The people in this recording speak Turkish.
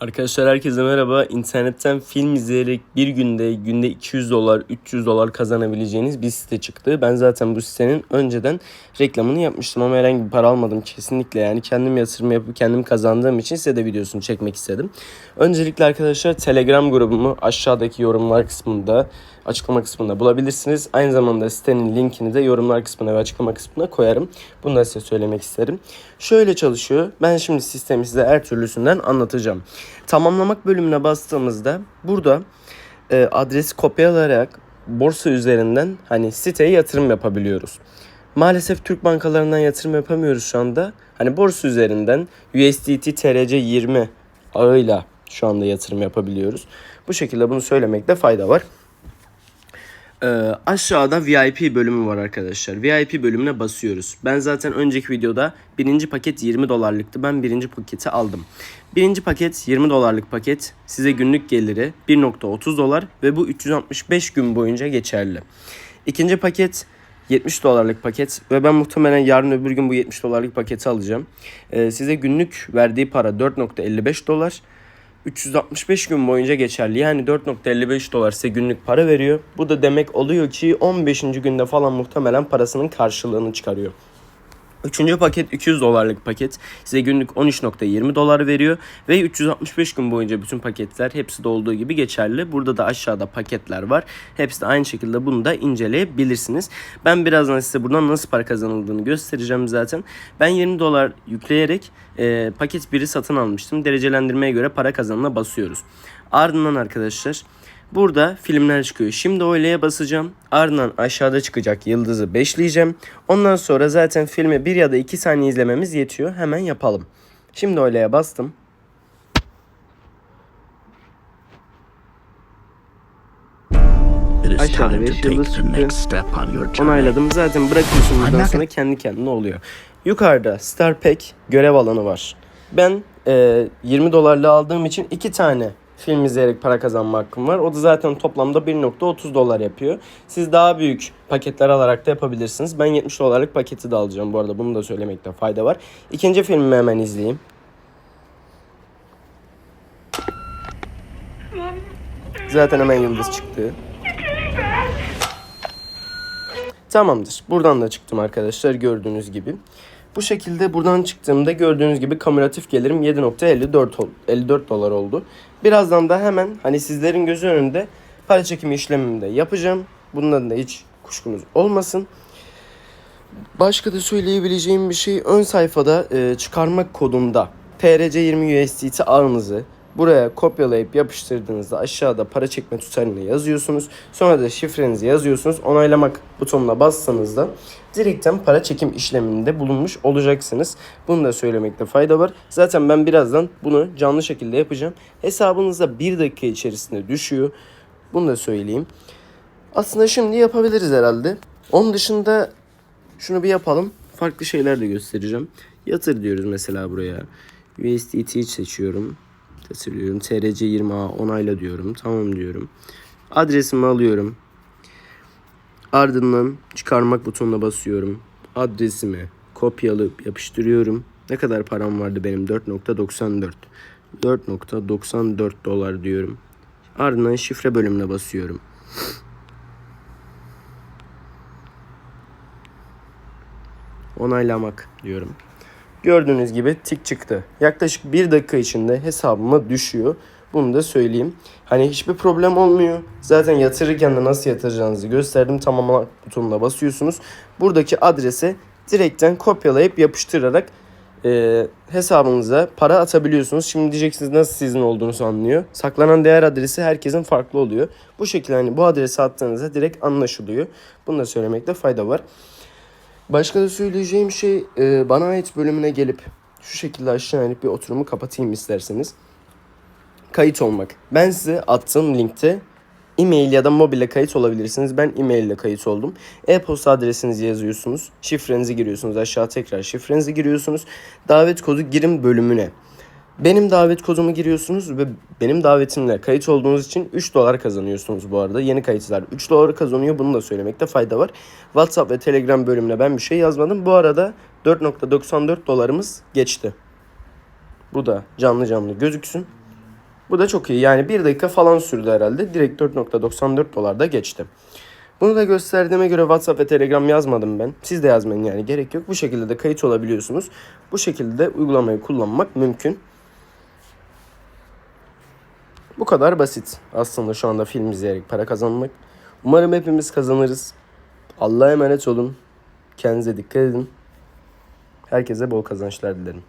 Arkadaşlar herkese merhaba. İnternetten film izleyerek bir günde günde 200 dolar, 300 dolar kazanabileceğiniz bir site çıktı. Ben zaten bu sitenin önceden reklamını yapmıştım ama herhangi bir para almadım kesinlikle. Yani kendim yatırım yapıp kendim kazandığım için size de videosunu çekmek istedim. Öncelikle arkadaşlar Telegram grubumu aşağıdaki yorumlar kısmında, açıklama kısmında bulabilirsiniz. Aynı zamanda sitenin linkini de yorumlar kısmına ve açıklama kısmına koyarım. Bunu da size söylemek isterim. Şöyle çalışıyor. Ben şimdi sistemi size her türlüsünden anlatacağım. Tamamlamak bölümüne bastığımızda burada e, adresi kopyalayarak borsa üzerinden hani siteye yatırım yapabiliyoruz. Maalesef Türk bankalarından yatırım yapamıyoruz şu anda. Hani borsa üzerinden USDT TRC20 ağıyla şu anda yatırım yapabiliyoruz. Bu şekilde bunu söylemekte fayda var. Ee, aşağıda VIP bölümü var arkadaşlar. VIP bölümüne basıyoruz. Ben zaten önceki videoda birinci paket 20 dolarlıktı. Ben birinci paketi aldım. Birinci paket 20 dolarlık paket size günlük geliri 1.30 dolar ve bu 365 gün boyunca geçerli. İkinci paket 70 dolarlık paket ve ben muhtemelen yarın öbür gün bu 70 dolarlık paketi alacağım. Ee, size günlük verdiği para 4.55 dolar. 365 gün boyunca geçerli. Yani 4.55 dolar size günlük para veriyor. Bu da demek oluyor ki 15. günde falan muhtemelen parasının karşılığını çıkarıyor. Üçüncü paket 200 dolarlık paket size günlük 13.20 dolar veriyor ve 365 gün boyunca bütün paketler hepsi de olduğu gibi geçerli. Burada da aşağıda paketler var. Hepsi de aynı şekilde bunu da inceleyebilirsiniz. Ben birazdan size buradan nasıl para kazanıldığını göstereceğim zaten. Ben 20 dolar yükleyerek e, paket 1'i satın almıştım. Derecelendirmeye göre para kazanına basıyoruz. Ardından arkadaşlar Burada filmler çıkıyor. Şimdi oylaya basacağım. Ardından aşağıda çıkacak yıldızı beşleyeceğim. Ondan sonra zaten filmi bir ya da iki saniye izlememiz yetiyor. Hemen yapalım. Şimdi oylaya bastım. Aşağıda yıldız çıktı. Onayladım. Zaten bırakıyorsun buradan sonra kendi kendine oluyor. Yukarıda Star Pack görev alanı var. Ben e, 20 dolarla aldığım için iki tane film izleyerek para kazanma hakkım var. O da zaten toplamda 1.30 dolar yapıyor. Siz daha büyük paketler alarak da yapabilirsiniz. Ben 70 dolarlık paketi de alacağım bu arada. Bunu da söylemekte fayda var. İkinci filmimi hemen izleyeyim. Zaten hemen yıldız çıktı. Tamamdır. Buradan da çıktım arkadaşlar gördüğünüz gibi. Bu şekilde buradan çıktığımda gördüğünüz gibi kamülatif gelirim 7.54 ol- 54 dolar oldu. Birazdan da hemen hani sizlerin gözü önünde para çekimi işlemimi de yapacağım. Bundan da hiç kuşkunuz olmasın. Başka da söyleyebileceğim bir şey ön sayfada e, çıkarmak kodunda TRC20 USDT ağınızı buraya kopyalayıp yapıştırdığınızda aşağıda para çekme tutarını yazıyorsunuz. Sonra da şifrenizi yazıyorsunuz. Onaylamak butonuna bassanız da direkten para çekim işleminde bulunmuş olacaksınız. Bunu da söylemekte fayda var. Zaten ben birazdan bunu canlı şekilde yapacağım. Hesabınıza bir dakika içerisinde düşüyor. Bunu da söyleyeyim. Aslında şimdi yapabiliriz herhalde. Onun dışında şunu bir yapalım. Farklı şeyler de göstereceğim. Yatır diyoruz mesela buraya. USDT seçiyorum. Seçiyorum. TRC20A onayla diyorum. Tamam diyorum. Adresimi alıyorum. Ardından çıkarmak butonuna basıyorum. Adresimi kopyalayıp yapıştırıyorum. Ne kadar param vardı benim? 4.94. 4.94 dolar diyorum. Ardından şifre bölümüne basıyorum. onaylamak diyorum. Gördüğünüz gibi tik çıktı. Yaklaşık bir dakika içinde hesabıma düşüyor. Bunu da söyleyeyim. Hani hiçbir problem olmuyor. Zaten yatırırken de nasıl yatıracağınızı gösterdim. Tamamla butonuna basıyorsunuz. Buradaki adrese direkten kopyalayıp yapıştırarak e, hesabınıza para atabiliyorsunuz. Şimdi diyeceksiniz nasıl sizin olduğunu anlıyor. Saklanan değer adresi herkesin farklı oluyor. Bu şekilde hani bu adrese attığınızda direkt anlaşılıyor. Bunu da söylemekte fayda var. Başka da söyleyeceğim şey e, bana ait bölümüne gelip şu şekilde aşağı inip bir oturumu kapatayım isterseniz. Kayıt olmak. Ben size attığım linkte e-mail ya da mobile kayıt olabilirsiniz. Ben e-mail ile kayıt oldum. E-posta adresinizi yazıyorsunuz. Şifrenizi giriyorsunuz. Aşağı tekrar şifrenizi giriyorsunuz. Davet kodu girin bölümüne. Benim davet kodumu giriyorsunuz ve benim davetimle kayıt olduğunuz için 3 dolar kazanıyorsunuz bu arada. Yeni kayıtlar 3 dolar kazanıyor. Bunu da söylemekte fayda var. WhatsApp ve Telegram bölümüne ben bir şey yazmadım. Bu arada 4.94 dolarımız geçti. Bu da canlı canlı gözüksün. Bu da çok iyi. Yani 1 dakika falan sürdü herhalde. Direkt 4.94 dolarda geçti. Bunu da gösterdiğime göre WhatsApp ve Telegram yazmadım ben. Siz de yazmayın yani gerek yok. Bu şekilde de kayıt olabiliyorsunuz. Bu şekilde de uygulamayı kullanmak mümkün. Bu kadar basit aslında şu anda film izleyerek para kazanmak. Umarım hepimiz kazanırız. Allah'a emanet olun. Kendinize dikkat edin. Herkese bol kazançlar dilerim.